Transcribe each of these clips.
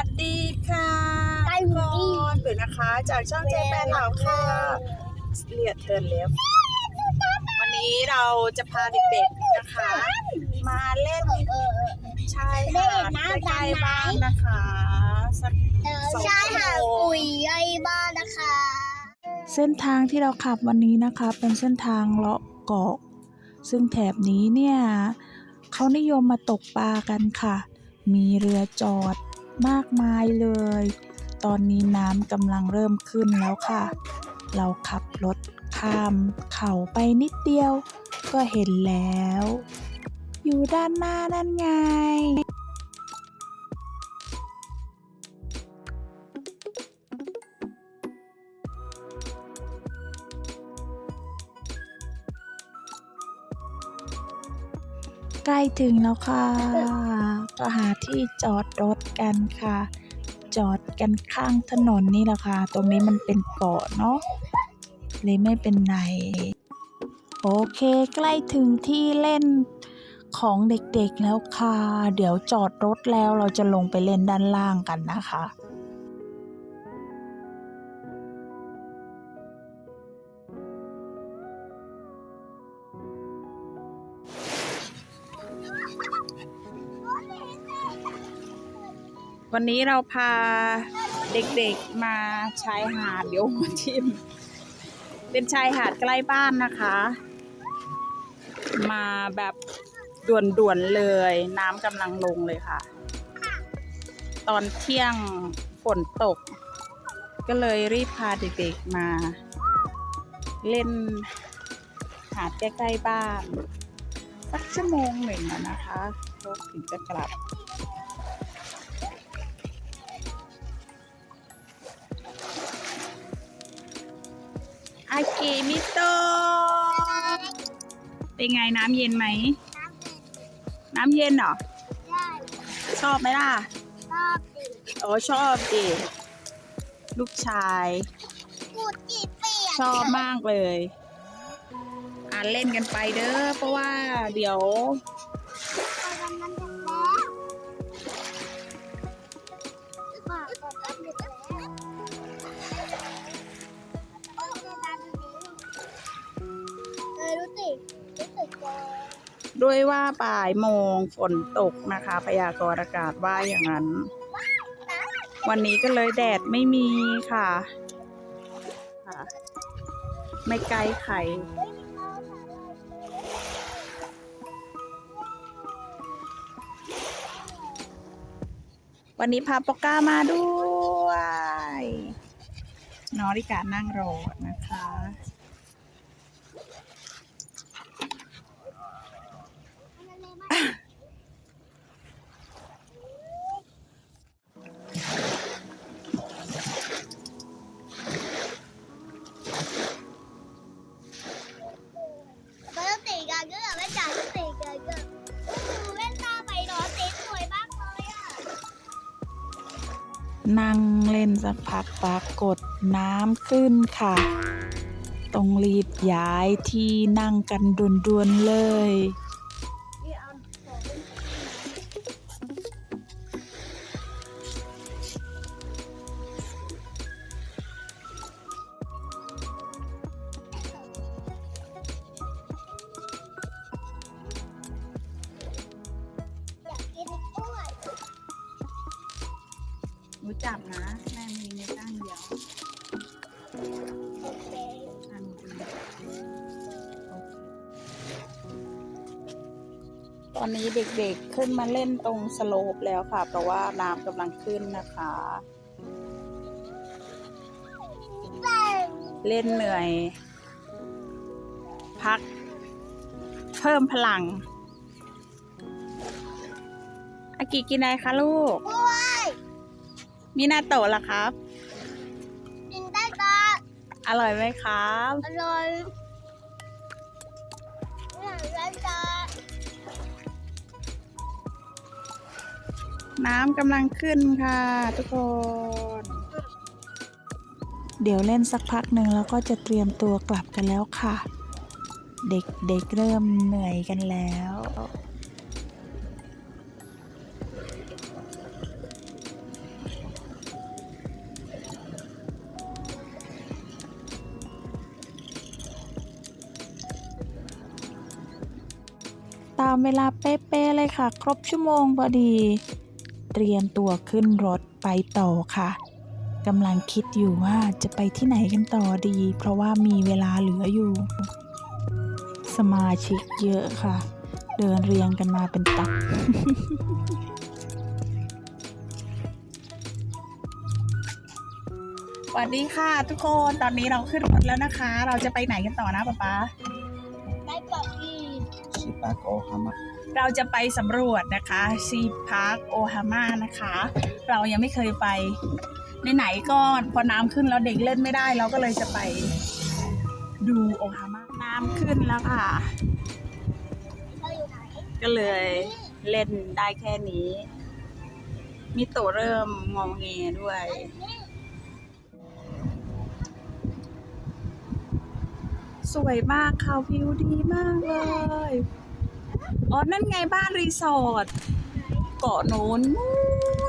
วัสดีค่ะไก่หมูทุกคนเปิดนะคะ จากช่องเจ๊แปนเหล่าค่ะเรียดเทิร์นเล็บวันนี้เราจะพาเด็กๆนะคะ มาเล่นเออ ชายหาดใกล้ๆบ้านนะคะสักเออใช่ค่ะปุ๋ยไอ้บ้านนะคะ เส้นทางที่เราขับวันนี้นะคะ เป็นเส้นทางเลาะเกาะ ซึ่งแถบนี้เนี่ยเขานิยมมาตกปลากันค่ะ มีเรือจอด มากมายเลย ตอนนี้น้ำกำลังเริ่มขึ้นแล้วค่ะ เราขับรถข้ามเขาไปนิดเดียว ก็เห็นแล้ว อยู่ด้านหน้านั่นไง ใกล้ถึงแล้วค่ะ ก็หาที่จอดรถกันค่ะ จอดกันข้างถนนนี่แหละค่ะ ตรงนี้มันเป็นเกาะเนาะเลยไม่เป็นไร โอเคใกล้ถึงที่เล่นของเด็กๆแล้วค่ะ เดี๋ยวจอดรถแล้วเราจะลงไปเล่นด้านล่างกันนะคะ วันนี้เราพาเด็กๆมาชายหาดเดี๋ยวหัวทิมเป็นชายหาดใกล้บ้านนะคะ มาแบบด่วนๆเลยน้ำกำลังลงเลยค่ะ ตอนเที่ยงฝนตก ก็เลยรีบพาเด็กๆมา เล่นหาดใกล้ๆบ้าน สักชั่วโมงหนึ่งอะนะคะรถถึงจะกลับ อากิมิโตะเป็นไงน้ำเย็นไหม น้ำเย็นเหรอ ได้ชอบไหมล่ะชอบดิโอ้ชอบดิลูกชาย กูจีเปียกชอบมากเลย อ่านเล่นกันไปเด้อเพราะว่าเดี๋ยว ด้วยว่าบ่ายโมงฝนตกนะคะ พยากรณ์อากาศว่าอย่างนั้น วันนี้ก็เลยแดดไม่มีค่ะค่ะไม่ไกลไข่วันนี้พาปอกก้ามาด้วย นอริกานั่งรอนะคะ นั่งเล่นสักพักปรากฏน้ำขึ้นค่ะ ต้องรีบย้ายที่นั่งกันด่วนๆเลย จับนะ แม่มีในก้านเดียวโอเคอันดีตอนนี้เด็กๆขึ้นมาเล่นตรงสโลปแล้วค่ะ เพราะว่าน้ำกำลังขึ้นนะคะ เล่นเหนื่อย พัก เพิ่มพลัง อากิกินอะไรคะลูก มินาโตะล่ะครับ กินได้ปะอร่อยไหมครับ อร่อยอยากได้ปะน้ำกำลังขึ้นค่ะทุกคน เดี๋ยวเล่นสักพักหนึ่งแล้วก็จะเตรียมตัวกลับกันแล้วค่ะ เด็กๆเเริ่มเหนื่อยกันแล้ว ตามเวลาเป๊ะๆเลยค่ะ ครบชั่วโมงพอดี เตรียมตัวขึ้นรถไปต่อค่ะกำลังคิดอยู่ว่าจะไปที่ไหนกันต่อดี เพราะว่ามีเวลาเหลืออยู่ สมาชิกเยอะค่ะ เดินเรียงกันมาเป็นตับสวัสดีค่ะทุกคนตอนนี้เราขึ้นรถแล้วนะคะ เราจะไปไหนกันต่อนะป๊าป๊า ปาโกฮามาเราจะไปสำรวจนะคะซีพาร์คโอฮาม่านะคะ เรายังไม่เคยไปไหนๆก็พอน้ำขึ้นแล้วเด็กเล่นไม่ได้ เราก็เลยจะไปดูโอฮาม่าน้ำขึ้นแล้วค่ะ ก็เลยเล่นได้แค่นี้ มีตัวเริ่มงองเงด้วยสวยมากค่ะวิวดีมากเลย อ๋อ นั่นไงบ้านรีสอร์ท เกาะโน้นนู่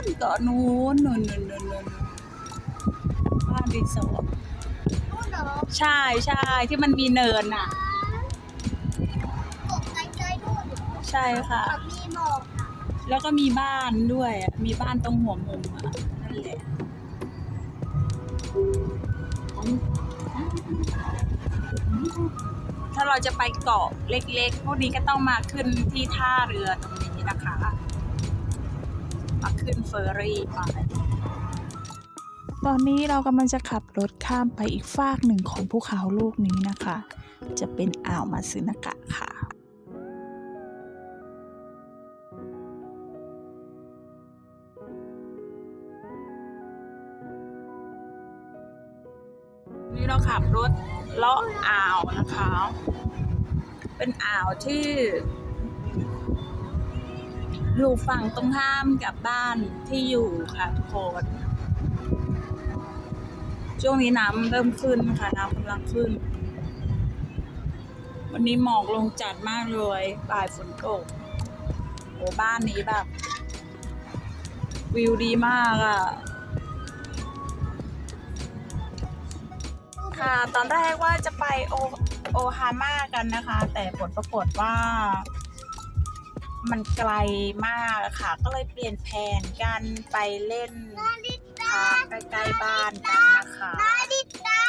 นเกาะโน้นนู่นนู่นนู่นนู่นบ้านรีสอร์ท นู่นเหรอใช่ใช่ที่มันมีเนินน่ะตกใจใจนู่นใช่ค่ะกับมีหมอกอะแล้วก็มีบ้านด้วยอะมีบ้านตรงหัวมุมอะ นั่นแหละ ถ้าเราจะไปเกาะเล็กๆ พวกนี้ก็ต้องมาขึ้นที่ท่าเรือตรงนี้นะคะ มาขึ้นเฟอร์รี่ไปตอนนี้เรากำลังจะขับรถข้ามไปอีกฟากหนึ่งของภูเขาลูกนี้นะคะ จะเป็นอ่าวมาซึนากะค่ะนี่เราขับรถ เลาะอ่าวนะคะ เป็นอ่าวที่อยู่ฝั่งตรงข้ามกับบ้านที่อยู่ค่ะทุกคนช่วงนี้น้ำเริ่มขึ้นค่ะน้ำกำลังขึ้น วันนี้หมอกลงจัดมากเลยบ่ายฝนตกโอ้บ้านนี้แบบ วิวดีมากอะ่ะ ค่ะ ตอนแรกว่าจะไปโอโอฮาม่ากันนะคะ แต่ผลปรากฏว่า มันไกลมากอะค่ะ ก็เลยเปลี่ยนแผนกันไปเล่นนาฬิกาทางใกล้ๆบ้านกันนะคะนาฬิกา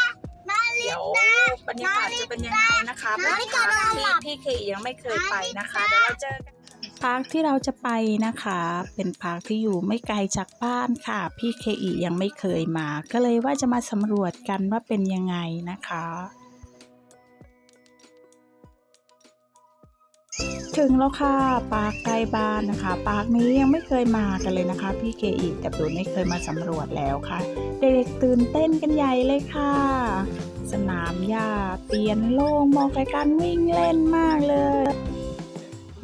นาฬิเดี๋ยวกาบรรยากาศจะเป็นยังไงนะคะเป็นนาฬิกาทางนอนหลัที่บพี่เคยังไม่เคยไปนะคะ เดี๋ยวเราเจอกัน พาร์คที่เราจะไปนะคะ เป็นพาร์คที่อยู่ไม่ไกลจากบ้านค่ะ พี่เคอียังไม่เคยมา ก็เลยว่าจะมาสำรวจกันว่าเป็นยังไงนะคะถึงแล้วค่ะปาร์คใกล้บ้านนะคะปาร์คนี้ยังไม่เคยมากันเลยนะคะ พี่เคอีกับตูนไม่เคยมาสำรวจแล้วค่ะ เด็กๆตื่นเต้นกันใหญ่เลยค่ะ สนามหญ้าเตียนโล่งเหมาะกับการวิ่งเล่นมากเลย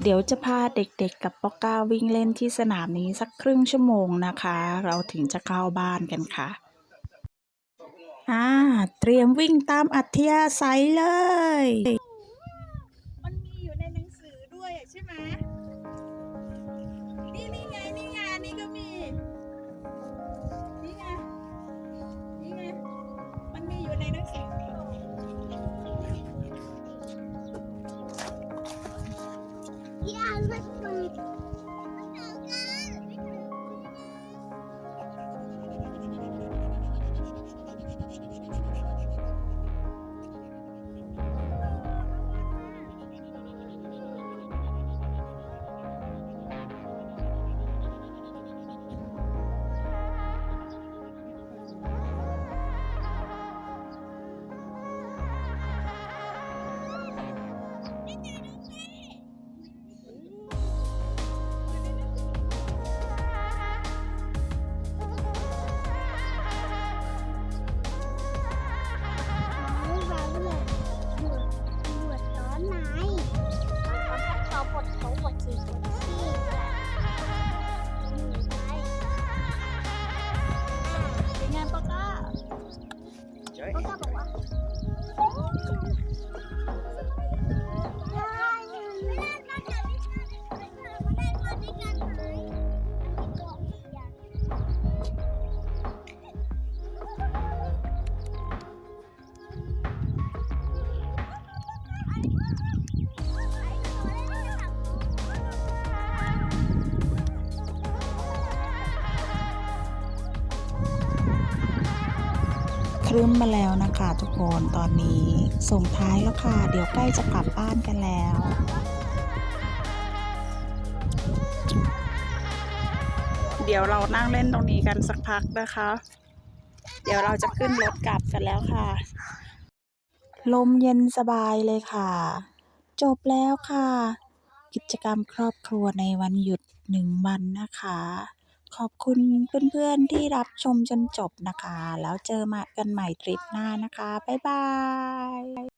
เดี๋ยวจะพาเด็กๆกับปอก้าวิ่งเล่นที่สนามนี้สักครึ่งชั่วโมงนะคะ เราถึงจะเข้าบ้านกันค่ะ อ่า เตรียมวิ่งตามอัธยาศัยเลย ที่ ครึ้มมาแล้วนะคะทุกคนตอนนี้ส่งท้ายแล้วค่ะ เดี๋ยวใกล้จะกลับบ้านกันแล้วเดี๋ยวเรานั่งเล่นตรงนี้กันสักพักนะคะ เดี๋ยวเราจะขึ้นรถกลับกันแล้วค่ะ ลมเย็นสบายเลยค่ะ จบแล้วค่ะ กิจกรรมครอบครัวในวันหยุดหนึ่งวันนะคะ ขอบคุณเพื่อนๆที่รับชมจนจบนะคะ แล้วเจอมากันใหม่ทริปหน้านะคะ บ๊ายบาย